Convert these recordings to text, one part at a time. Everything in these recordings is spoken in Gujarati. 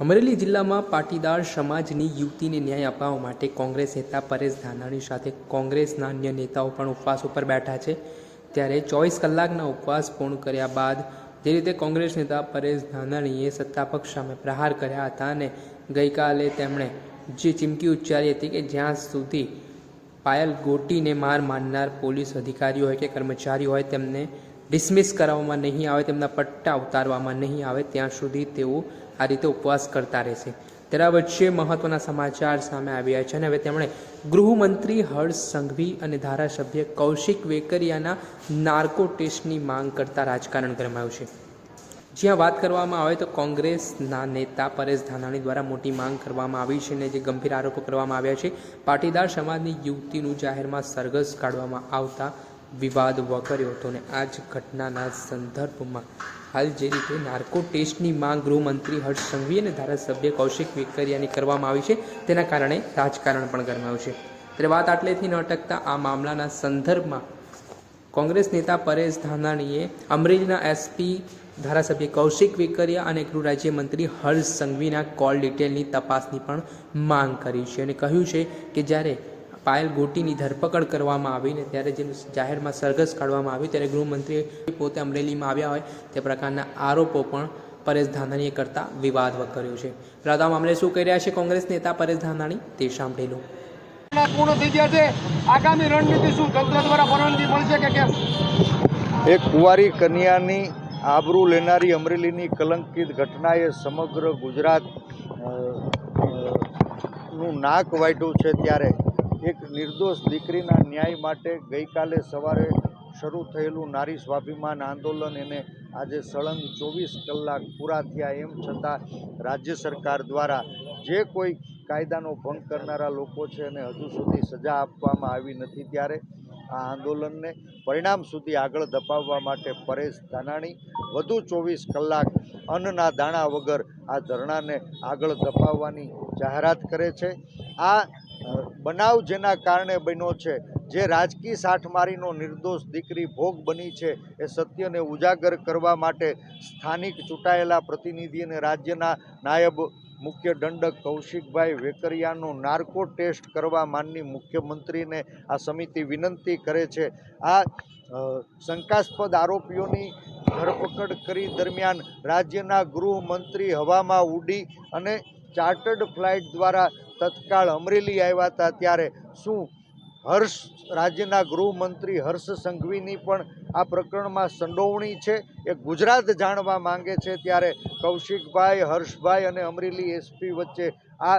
અમરેલી જિલ્લામાં પાટીદાર સમાજની યુવતીને ન્યાય અપાવવા માટે કોંગ્રેસ નેતા પરેશ ધાનાણી સાથે કોંગ્રેસના અન્ય નેતાઓ પણ ઉપવાસ ઉપર બેઠા છે. ત્યારે ચોવીસ કલાકના ઉપવાસ પૂર્ણ કર્યા બાદ જે રીતે કોંગ્રેસ નેતા પરેશ ધાનાણીએ સત્તાપક્ષ સામે પ્રહાર કર્યા હતા અને ગઈકાલે તેમણે જે ચીમકી ઉચ્ચારી હતી કે જ્યાં સુધી પાયલ ગોટીને માર મારનાર પોલીસ અધિકારીઓ હોય કે કર્મચારીઓ હોય તેમને ડિસમિસ કરાવવામાં નહીં આવે, તેમના પટ્ટા ઉતારવામાં નહીં આવે, ત્યાં સુધી તેઓ આ રીતે ઉપવાસ કરતા રહેશે તેના વચ્ચે મહત્વના સમાચાર સામે આવ્યા છે અને હવે તેમણે ગૃહમંત્રી હર્ષ સંઘવી અને ધારાસભ્ય કૌશિક વેકરિયાના નાર્કો ટેસ્ટની માંગ કરતા રાજકારણ ગરમાયું છે. જ્યાં વાત કરવામાં આવે તો કોંગ્રેસના નેતા પરેશ ધાનાણી દ્વારા મોટી માંગ કરવામાં આવી છે અને જે ગંભીર આરોપો કરવામાં આવ્યા છે, પાટીદાર સમાજની યુવતીનું જાહેરમાં સરઘસ કાઢવામાં આવતા વિવાદ વકર્યો હતો અને આ જ ઘટનાના સંદર્ભમાં હાલ જે રીતે નાર્કો ટેસ્ટની માંગ ગૃહમંત્રી હર્ષ સંઘવી અને ધારાસભ્ય કૌશિક વેકરિયાની કરવામાં આવી છે, તેના કારણે રાજકારણ પણ ગરમાયું છે. ત્યારે વાત આટલેથી ન અટકતા આ મામલાના સંદર્ભમાં કોંગ્રેસ નેતા પરેશ ધાનાણીએ અમરેલીના એસપી ધારાસભ્ય કૌશિક વેકરિયા અને ગૃહ રાજ્યમંત્રી હર્ષ સંઘવીના કોલ ડિટેલની તપાસની પણ માંગ કરી છે અને કહ્યું છે કે જ્યારે પાયલ ગોટીની ધરપકડ કરવામાં આવીને ત્યારે જેનું જાહેરમાં સરઘસ કાઢવામાં આવ્યું ત્યારે ગૃહમંત્રી પોતે અમરેલીમાં આવ્યા હોય તે પ્રકારના આરોપો પણ પરેશ ધાનાણીએ કરતા વિવાદ કર્યો છે. તો આ મામલે શું કહી રહ્યા છે કોંગ્રેસ નેતા પરેશ ધાનાણી? તે સાંભળેલું. પૂર્ણ થઈ ગયા છે. આગામી રણનીતિ શું? તંત્ર દ્વારા પરવાનગી મળશે કે કેમ? એક કુંવારી કન્યાની આબરૂ લેનારી અમરેલીની કલંકિત ઘટનાએ સમગ્ર ગુજરાતનું નાક વાઢ્યું છે ત્યારે. એક નિર્દોષ દીકરીના ન્યાય માટે ગઈકાલે સવારે શરૂ થયેલું નારી સ્વાભિમાન આંદોલન એને આજે સળંગ ચોવીસ કલાક પૂરા થયા એમ છતાં રાજ્ય સરકાર દ્વારા જે કોઈ કાયદાનો ભંગ કરનારા લોકો છે એને હજુ સુધી સજા આપવામાં આવી નથી ત્યારે આ આંદોલનને પરિણામ સુધી આગળ ધપાવવા માટે પરેશ ધાનાણી વધુ ચોવીસ કલાક અન્નના દાણા વગર આ ધરણાને આગળ ધપાવવાની જાહેરાત કરે છે. આ બનાવ જેના કારણે બન્યો છે, જે રાજકીય સાઠમારીનો નિર્દોષ દીકરી ભોગ બની છે, એ સત્યને ઉજાગર કરવા માટે સ્થાનિક ચૂંટાયેલા પ્રતિનિધિ અને રાજ્યના નાયબ મુખ્ય દંડક કૌશિકભાઈ વેકરિયાનો નાર્કો ટેસ્ટ કરવા માનની મુખ્યમંત્રીને આ સમિતિ વિનંતી કરે છે. આ શંકાસ્પદ આરોપીઓની ધરપકડ કરી દરમિયાન રાજ્યના ગૃહમંત્રી હવામાં ઉડી અને ચાર્ટર્ડ ફ્લાઇટ દ્વારા તત્કાળ અમરેલી આવ્યા હતા ત્યારે શું હર્ષ, રાજ્યના ગૃહમંત્રી હર્ષ સંઘવીની પણ આ પ્રકરણમાં સંડોવણી છે? એ ગુજરાત જાણવા માંગે છે ત્યારે કૌશિકભાઈ, હર્ષભાઈ અને અમરેલી એસપી વચ્ચે આ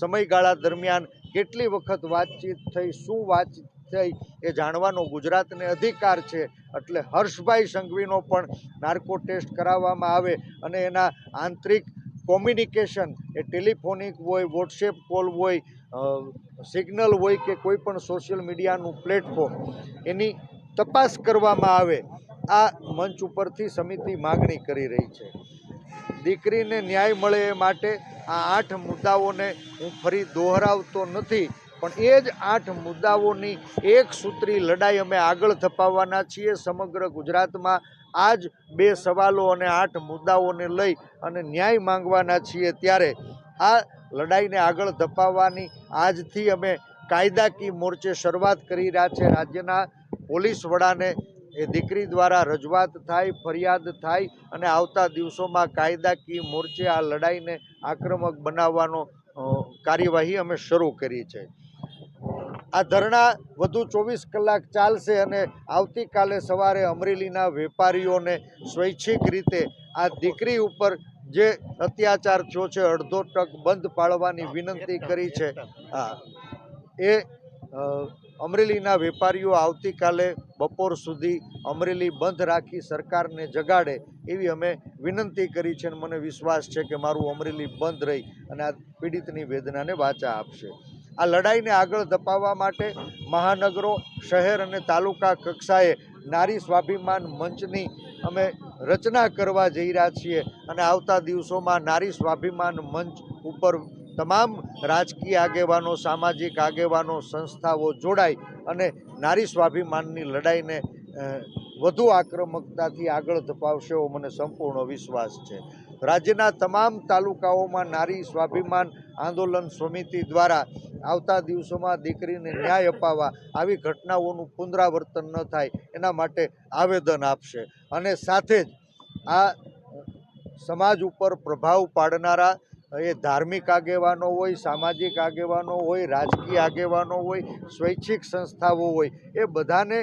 સમયગાળા દરમિયાન કેટલી વખત વાતચીત થઈ, શું વાતચીત થઈ એ જાણવાનો ગુજરાતને અધિકાર છે. એટલે હર્ષભાઈ સંઘવીનો પણ નાર્કો ટેસ્ટ કરાવવામાં આવે અને એના આંતરિક કોમ્યુનિકેશન, એ ટેલિફોનિક હોય, વોટ્સએપ કોલ હોય સિગ્નલ હોય કે કોઈ પણ સોશિયલ મીડિયાનું પ્લેટફોર્મ, એની તપાસ કરવામાં આવે, આ મંચ ઉપરથી સમિતિ માગણી કરી રહી છે. દીકરીને ન્યાય મળે એ માટે આ આઠ મુદ્દાઓને હું ફરી દોહરાવતો નથી. પણ એ જ આઠ મુદ્દાઓની એક સૂત્રી લડાઈ અમે આગળ ધપાવવાના છીએ સમગ્ર ગુજરાતમાં. આ જ બે સવાલો અને આઠ મુદ્દાઓને લઈ અને ન્યાય માંગવાના છીએ ત્યારે આ લડાઈને આગળ ધપાવવાની આજથી અમે કાયદાકીય મોરચે શરૂઆત કરી રહ્યા છે. રાજ્યના પોલીસ વડાને એ દીકરી દ્વારા રજૂઆત થાય, ફરિયાદ થાય અને આવતા દિવસોમાં કાયદાકીય મોરચે આ લડાઈને આક્રમક બનાવવાનો કાર્યવાહી અમે શરૂ કરી છે. આ ધરણા વધુ ચોવીસ કલાક ચાલશે અને આવતીકાલે સવારે અમરેલીના વેપારીઓને સ્વૈચ્છિક રીતે આ દીકરી ઉપર જે અત્યાચાર થયો છે, અડધો ટક બંધ પાડવાની વિનંતી કરી છે, હા, એ અમરેલીના વેપારીઓ આવતીકાલે બપોર સુધી અમરેલી બંધ રાખી સરકારને જગાડે એવી અમે વિનંતી કરી છે અને મને વિશ્વાસ છે કે મારું અમરેલી બંધ રહી અને આ પીડિતની વેદનાને વાચા આપશે. આ લડાઈને આગળ ધપાવવા માટે મહાનગરો, શહેર અને તાલુકા કક્ષાએ નારી સ્વાભિમાન મંચની અમે રચના કરવા જઈ રહ્યા છીએ અને આવતા દિવસોમાં નારી સ્વાભિમાન મંચ ઉપર તમામ રાજકીય આગેવાનો, સામાજિક આગેવાનો, સંસ્થાઓ જોડાઈ અને નારી સ્વાભિમાનની લડાઈને વધુ આક્રમકતાથી આગળ ધપાવશે એવો મને સંપૂર્ણ વિશ્વાસ છે. રાજ્યના તમામ તાલુકાઓમાં નારી સ્વાભિમાન આંદોલન સમિતિ દ્વારા આવતા દિવસોમાં દીકરીને ન્યાય અપાવવા આવી ઘટનાઓનું પુનરાવર્તન ન થાય એના માટે આવેદન આપશે. અને સાથે જ આ સમાજ ઉપર પ્રભાવ પાડનારા એ ધાર્મિક આગેવાનો હોય, સામાજિક આગેવાનો હોય, રાજકીય આગેવાનો હોય, સ્વૈચ્છિક સંસ્થાઓ હોય, એ બધાને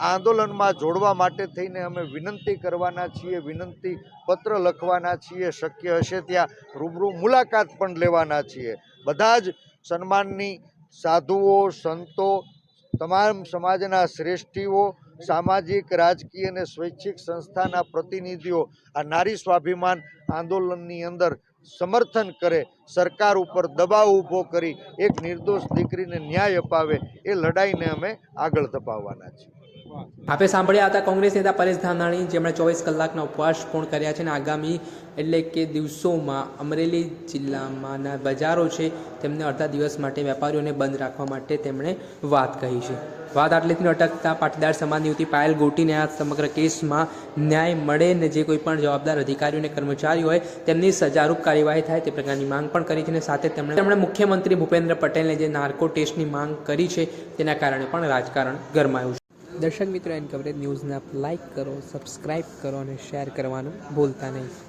આંદોલનમાં જોડવા માટે થઈને અમે વિનંતી કરવાના છીએ, વિનંતી પત્ર લખવાના છીએ, શક્ય હશે ત્યાં રૂબરૂ મુલાકાત પણ લેવાના છીએ. બધા જ સન્માનની સાધુઓ, સંતો, તમામ સમાજના શ્રેષ્ઠીઓ, સામાજિક, રાજકીય અને સ્વૈચ્છિક સંસ્થાના પ્રતિનિધિઓ આ નારી સ્વાભિમાન આંદોલનની અંદર સમર્થન કરે સરકાર ઉપર દબાવ ઊભો કરી એક નિર્દોષ દીકરીને ન્યાય અપાવે એ લડાઈને અમે આગળ ધપાવવાના છીએ. આપે સાંભળ્યા હતા કોંગ્રેસ નેતા પરેશ ધાનાણી, જેમણે ચોવીસ કલાકના ઉપવાસ પૂર્ણ કર્યા છે અને આગામી એટલે કે દિવસોમાં અમરેલી જિલ્લામાંના બજારો છે, તેમને અડધા દિવસ માટે વેપારીઓને બંધ રાખવા માટે તેમણે વાત કહી છે. વાત આટલેથી અટકતા પાટીદાર સમાજની યુવતી પાયલ ગોટીને આ સમગ્ર કેસમાં ન્યાય મળે ને જે કોઈ પણ જવાબદાર અધિકારીઓ અને કર્મચારીઓ હોય, તેમની સજારૂપ કાર્યવાહી થાય તે પ્રકારની માંગ પણ કરી છે અને સાથે તેમણે તેમણે મુખ્યમંત્રી ભૂપેન્દ્ર પટેલને જે નાર્કો ટેસ્ટની માંગ કરી છે, તેના કારણે પણ રાજકારણ ગરમાયું છે. દર્શક મિત્રો, એન કવરેજ ન્યૂઝને આપ કરો, સબસ્ક્રાઇબ કરો અને શેર કરવાનું ભૂલતા નહીં.